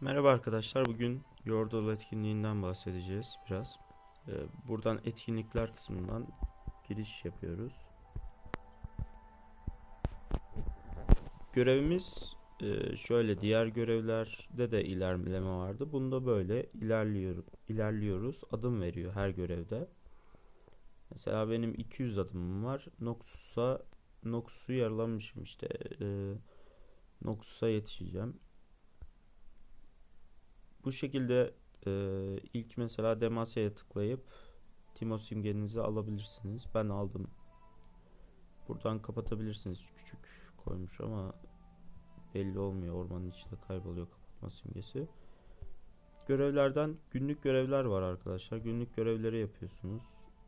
Merhaba arkadaşlar. Bugün Yordle etkinliğinden bahsedeceğiz biraz. Ee, buradan etkinlikler kısmından giriş yapıyoruz. Görevimiz e, şöyle diğer görevlerde de ilerleme vardı. Bunda böyle ilerliyor, ilerliyoruz. Adım veriyor her görevde. Mesela benim 200 adımım var. Noxus'a Noxus'u yaralamışım işte. E, Noxus'a yetişeceğim. Bu şekilde e, ilk mesela Demasya'ya tıklayıp Timo simgenizi alabilirsiniz. Ben aldım. Buradan kapatabilirsiniz. Küçük koymuş ama belli olmuyor. Ormanın içinde kayboluyor kapatma simgesi. Görevlerden günlük görevler var arkadaşlar. Günlük görevleri yapıyorsunuz.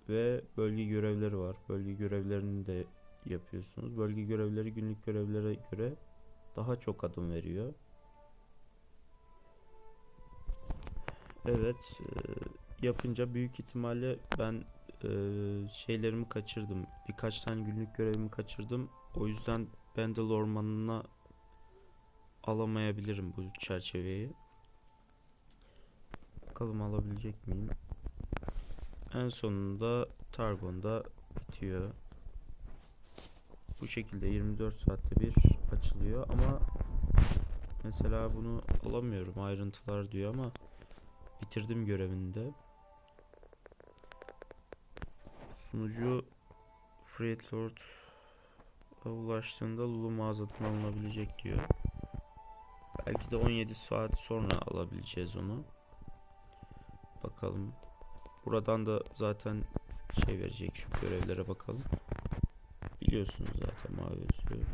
Ve bölge görevleri var. Bölge görevlerini de yapıyorsunuz. Bölge görevleri günlük görevlere göre daha çok adım veriyor. Evet, e, yapınca büyük ihtimalle ben e, şeylerimi kaçırdım. Birkaç tane günlük görevimi kaçırdım. O yüzden Bendel Ormanı'na alamayabilirim bu çerçeveyi. Bakalım alabilecek miyim? En sonunda Targon'da bitiyor. Bu şekilde 24 saatte bir açılıyor ama mesela bunu alamıyorum ayrıntılar diyor ama bitirdim görevinde. Sunucu Freight Lord'a ulaştığında Lulu mağazadan alınabilecek diyor. Belki de 17 saat sonra alabileceğiz onu. Bakalım. Buradan da zaten şey verecek şu görevlere bakalım. Biliyorsunuz zaten mavi yazıyor.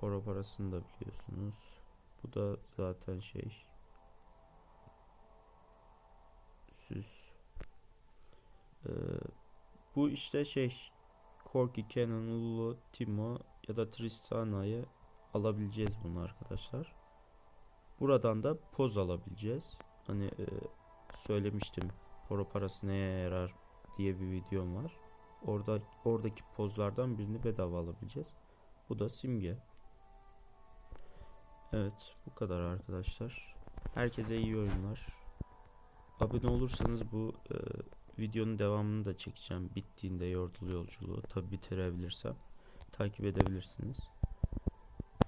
Para parasını da biliyorsunuz. Bu da zaten şey süs. Ee, bu işte şey Corky, Kenan, Lulu, Timo ya da Tristana'yı alabileceğiz bunu arkadaşlar. Buradan da poz alabileceğiz. Hani e, söylemiştim poro parası neye yarar diye bir videom var. Orada oradaki pozlardan birini bedava alabileceğiz. Bu da simge. Evet bu kadar arkadaşlar. Herkese iyi oyunlar. Abone olursanız bu e, videonun devamını da çekeceğim. Bittiğinde yordul yolculuğu. Tabi bitirebilirsem. Takip edebilirsiniz.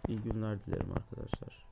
İyi günler dilerim arkadaşlar.